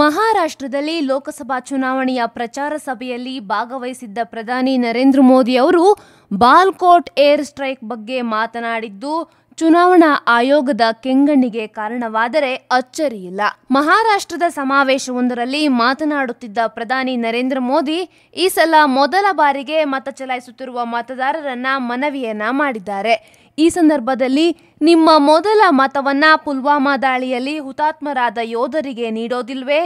ಮಹಾರಾಷ್ಟ್ರದಲ್ಲಿ ಲೋಕಸಭಾ ಚುನಾವಣೆಯ ಪ್ರಚಾರ ಸಭೆಯಲ್ಲಿ ಭಾಗವಹಿಸಿದ್ದ ಪ್ರಧಾನಿ ನರೇಂದ್ರ ಮೋದಿ ಅವರು ಬಾಲ್ಕೋಟ್ ಏರ್ ಸ್ಟ್ರೈಕ್ ಬಗ್ಗೆ ಮಾತನಾಡಿದ್ದು, ಚುನಾವಣಾ ಆಯೋಗದ ಕೆಂಗಣ್ಣಿಗೆ ಕಾರಣವಾದರೆ ಅಚ್ಚರಿಯಿಲ್ಲ ಮಹಾರಾಷ್ಟ್ರದ ಸಮಾವೇಶವೊಂದರಲ್ಲಿ ಮಾತನಾಡುತ್ತಿದ್ದ ಪ್ರಧಾನಿ ನರೇಂದ್ರ ಮೋದಿ, ಈ ಸಲ ಮೊದಲ ಬಾರಿಗೆ ಮತ ಚಲಾಯಿಸುತ್ತಿರುವ ಮತದಾರರನ್ನ ಮನವಿಯನ್ನ ಮಾಡಿದ್ದಾರೆ. ಈ ಸಂದರ್ಭದಲ್ಲಿ ನಿಮ್ಮ ಮೊದಲ ಮತವನ್ನ ಪುಲ್ವಾಮಾ ದಾಳಿಯಲ್ಲಿ ಹುತಾತ್ಮರಾದ ಯೋಧರಿಗೆ ನೀಡೋದಿಲ್ವೇ?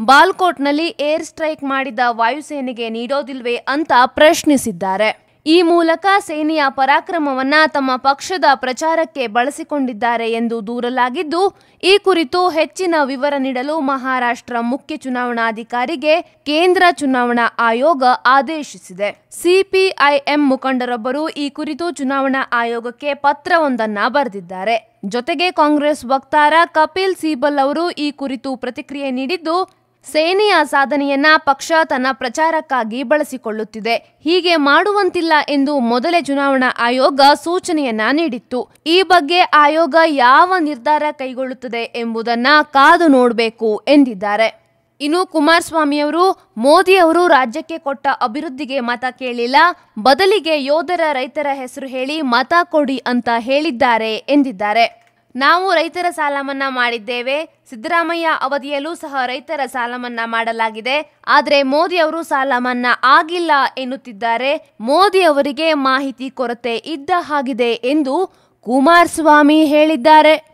ಬಾಲ್ಕೋಟ್ನಲ್ಲಿ ಏರ್ ಸ್ಟ್ರೈಕ್ ಮಾಡಿದ ವಾಯುಸೇನೆಗೆ ನೀಡೋದಿಲ್ವೇ ಅಂತ ಪ್ರಶ್ನಿಸಿದ್ದಾರೆ. ಈ ಮೂಲಕ ಸೇನೆಯ ಪರಾಕ್ರಮವನ್ನ ತಮ್ಮ ಪಕ್ಷದ ಪ್ರಚಾರಕ್ಕೆ ಬಳಸಿಕೊಂಡಿದ್ದಾರೆ ಎಂದು ದೂರಲಾಗಿದ್ದು, ಈ ಕುರಿತು ಹೆಚ್ಚಿನ ವಿವರ ನೀಡಲು ಮಹಾರಾಷ್ಟ್ರ ಮುಖ್ಯ ಚುನಾವಣಾಧಿಕಾರಿಗೆ ಕೇಂದ್ರ ಚುನಾವಣಾ ಆಯೋಗ ಆದೇಶಿಸಿದೆ. ಸಿಪಿಐಎಂ ಮುಖಂಡರೊಬ್ಬರು ಈ ಕುರಿತು ಚುನಾವಣಾ ಆಯೋಗಕ್ಕೆ ಪತ್ರವೊಂದನ್ನ ಬರೆದಿದ್ದಾರೆ. ಜೊತೆಗೆ ಕಾಂಗ್ರೆಸ್ ವಕ್ತಾರ ಕಪಿಲ್ ಸಿಬಲ್ ಅವರು ಈ ಕುರಿತು ಪ್ರತಿಕ್ರಿಯೆ ನೀಡಿದ್ದು ಸೇನೆಯ ಸಾಧನೆಯನ್ನ ಪಕ್ಷ ತನ್ನ ಪ್ರಚಾರಕ್ಕಾಗಿ ಬಳಸಿಕೊಳ್ಳುತ್ತಿದೆ. ಹೀಗೆ ಮಾಡುವಂತಿಲ್ಲ ಎಂದು ಮೊದಲೇ ಚುನಾವಣಾ ಆಯೋಗ ಸೂಚನೆಯನ್ನ ನೀಡಿತ್ತು. ಈ ಬಗ್ಗೆ ಆಯೋಗ ಯಾವ ನಿರ್ಧಾರ ಕೈಗೊಳ್ಳುತ್ತದೆ ಎಂಬುದನ್ನ ಕಾದು ನೋಡಬೇಕು ಎಂದಿದ್ದಾರೆ. ಇನ್ನು ಕುಮಾರಸ್ವಾಮಿಯವರು ಮೋದಿ ಅವರು ರಾಜ್ಯಕ್ಕೆ ಕೊಟ್ಟ ಅಭಿವೃದ್ಧಿಗೆ ಮತ ಕೇಳಿಲ್ಲ. ಬದಲಿಗೆ ಯೋಧರ ರೈತರ ಹೆಸರು ಹೇಳಿ ಮತ ಕೊಡಿ ಅಂತ ಹೇಳಿದ್ದಾರೆ ಎಂದಿದ್ದಾರೆ. ನಾವು ರೈತರ ಸಾಲ ಮನ್ನಾ ಮಾಡಿದ್ದೇವೆ. ಸಿದ್ದರಾಮಯ್ಯ ಅವಧಿಯಲ್ಲೂ ಸಹ ರೈತರ ಸಾಲ ಮನ್ನಾ ಮಾಡಲಾಗಿದೆ. ಆದರೆ ಮೋದಿ ಅವರು ಸಾಲ ಮನ್ನಾ ಆಗಿಲ್ಲ ಎನ್ನುತ್ತಿದ್ದಾರೆ. ಮೋದಿ ಅವರಿಗೆ ಮಾಹಿತಿ ಕೊರತೆ ಇದ್ದ ಹಾಗಿದೆ ಎಂದು ಕುಮಾರಸ್ವಾಮಿ ಹೇಳಿದ್ದಾರೆ.